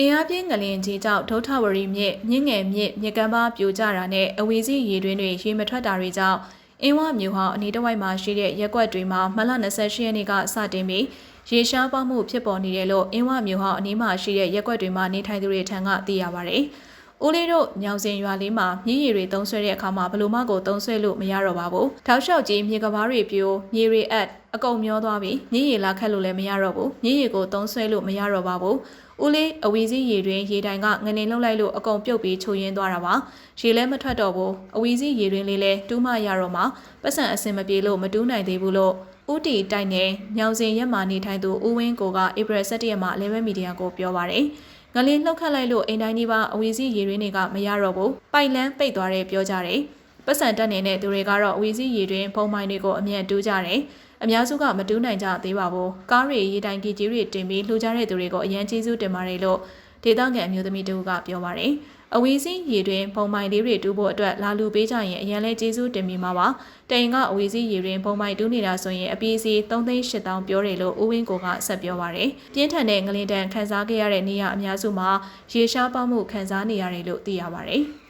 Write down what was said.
အင်အားပြင်းငလင်ကြီးကြောင့်ဒုထဝရီမြစ်မြင့်ငယ်မြစ်မြစ်ကမ်းပါပြိုကျတာနဲ့အဝီစီရေတွင်းတွေရေမထွက်တာတွေကြောင့်အင်းဝမြို့ဟာအနီးတစ်ဝိုက်မှာရှိတဲ့ရက်ကွက်တွေမှာမလ28ရက်နေ့ကစတင်ပြီးရေရှားပေါမှုဖြစ်ပေါ်နေတယ်လို့အင်းဝမြို့ဟာအနီးမှာရှိတဲ့ရက်ကွက်တွေမှာနေထိုင်သူတွေထံကသိရပါဗျ။ ဦးလေးတို့ညောင်စင်ရွာလေးမှာမြည်ရည်တွေတုံးဆွဲတဲ့အခါမှာဘလို့မကိုတုံးဆွဲလို့မရတော့ပါဘူး။ထောက်လျှောက်ကြီးမြေကဘာတွေပြိုမြေရီအပ်အကုန်မျောသွားပြီးမြည်ရည်လာခတ်လို့လည်းမရတော့ဘူး။မြည်ရည်ကိုတုံးဆွဲလို့မရတော့ပါဘူး။ဦးလေးအဝီစီးရေတွင်ရေတိုင်ကငနေလှုပ်လိုက်လို့အကုန်ပြုတ်ပြီးချိုရင်းသွားတာပါ။ရေလည်းမထွက်တော့ဘူး။အဝီစီးရေတွင်လေးလည်းတူးမရတော့မှပတ်စံအစင်မပြေလို့မတူးနိုင်သေးဘူးလို့ဦးတီတိုက်နယ်ညောင်စင်ရက်မှာနေထိုင်သူဦးဝင်းကိုကဧပြီ17ရက်မှာ11မီဒီယာကိုပြောပါရယ်။ ငလင်းလှုပ်ခတ်လိုက်လို့အိမ်တိုင်းဒီပါအဝီစီးရေရင်းတွေကမရတော့ဘူး။ပိုက်လန်းပိတ်သွားတယ်ပြောကြတယ်။ပတ်စံတက်နေတဲ့သူတွေကတော့အဝီစီးရေတွင်ဖုံမိုင်းတွေကိုအမြတ်တူးကြတယ်။အများစုကမတူးနိုင်ကြသေးပါဘူး။ကားတွေရေတိုင်ကြီးကြီးတွေတင်ပြီးလှူကြတဲ့သူတွေကိုအရန်ကျေးဇူးတင်ပါတယ်လို့ဒေသခံအမျိုးသမီးတို့ကပြောပါရယ်။ အဝီစီးရေတွင်ပုံမိုင်လေးတွေတူးဖို့အတွက်လာလူပေးကြရင်အရင်လဲကျေးဇူးတင်မိမှာပါ။တိုင်ကအဝီစီးရေတွင်ပုံမိုင်တူးနေတာဆိုရင်အပီးစီ3,800ပြောတယ်လို့ဦးဝင်းကိုကဆက်ပြောပါရယ်။ပြင်းထန်တဲ့ငလင်တန်ခန်းစားခဲ့ရတဲ့နေရာအများစုမှာရေရှားပေါမှုခန်းစားနေရတယ်လို့သိရပါရယ်။